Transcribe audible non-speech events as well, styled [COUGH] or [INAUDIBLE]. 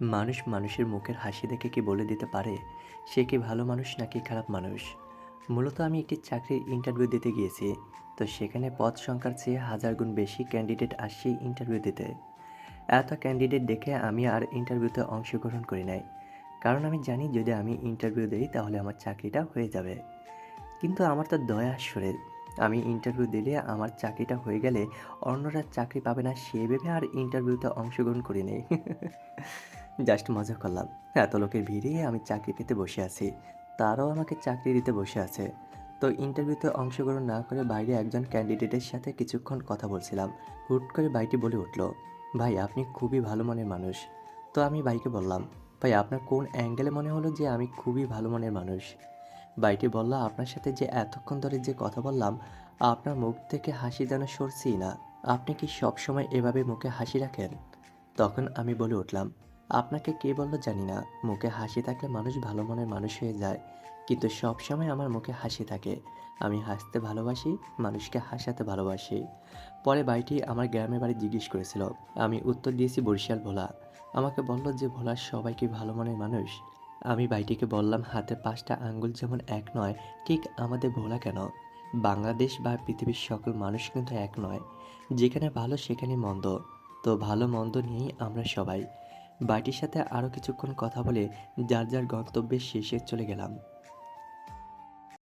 মানুষ মানুষের মুখের হাসি দেখে কি বলে দিতে পারে? সে কি ভালো মানুষ নাকি খারাপ মানুষ? মূলত আমি একটি চাকরির ইন্টারভিউ দিতে গিয়েছি, তো সেখানে পদ সংখ্যার চেয়ে হাজার গুণ বেশি ক্যান্ডিডেট আসছে ইন্টারভিউ দিতে। এত ক্যান্ডিডেট দেখে আমি আর ইন্টারভিউতে অংশগ্রহণ করি নাই। কারণ আমি জানি যদি আমি ইন্টারভিউ দিই তাহলে আমার চাকরিটা হয়ে যাবে। কিন্তু আমার তো দয়া শরীর আমি ইন্টারভিউ দিলে আমার চাকরিটা হয়ে গেলে অন্যরা চাকরি পাবে না সে ভেবে আর ইন্টারভিউতে অংশগ্রহণ করি নেই। [LAUGHS] জাস্ট মজা করলাম। এত লোকের ভিড়ে আমি চাকরি পেতে বসে আছি। তারাও আমাকে চাকরি দিতে বসে আছে। তো ইন্টারভিউতে অংশগ্রহণ না করে বাইরে একজন ক্যান্ডিডেটের সাথে কিছুক্ষণ কথা বলছিলাম। হুট করে বাইটি বলে উঠল, ভাই, আপনি খুবই ভালো মনের মানুষ। তো আমি বাইকে বললাম, ভাই, আপনার কোন অ্যাঙ্গেলে মনে হলো যে আমি খুবই ভালো মনের মানুষ? বাইটি বলল, আপনার সাথে যে এতক্ষণ ধরে যে কথা বললাম, আপনার মুখ থেকে হাসি যেন সরছি না। আপনি কি সব সময় এভাবে মুখে হাসি রাখেন? তখন আমি বলে উঠলাম আপনাকে কে বলল জানি না। মুখে হাসি থাকলে মানুষ ভালো মনের মানুষ হয়ে যায়। কিন্তু সব সময় আমার মুখে হাসি থাকে। আমি হাসতে ভালোবাসি, মানুষকে হাসাতে ভালোবাসি। পরে ভাইটি আমার গ্রামের বাড়ি জিজ্ঞেস করেছিল। আমি উত্তর দিয়েছি, বরিশাল ভোলা। আমাকে বলল যে, ভোলার সবাই কি ভালো মনের মানুষ? আমি ভাইটিকে বললাম হাতের পাঁচটা আঙ্গুল যেমন এক নয়, ঠিক আমাদের ভোলা কেন? বাংলাদেশ বা পৃথিবীর সকল মানুষ কিন্তু এক নয়। যেখানে ভালো, সেখানে মন্দ। তো ভালো, মন্দ নিয়েই আমরা সবাই। বাইটির সাথে আরও কিছুক্ষণ কথা বলে যার যার গন্তব্যের শেষে চলে গেলাম।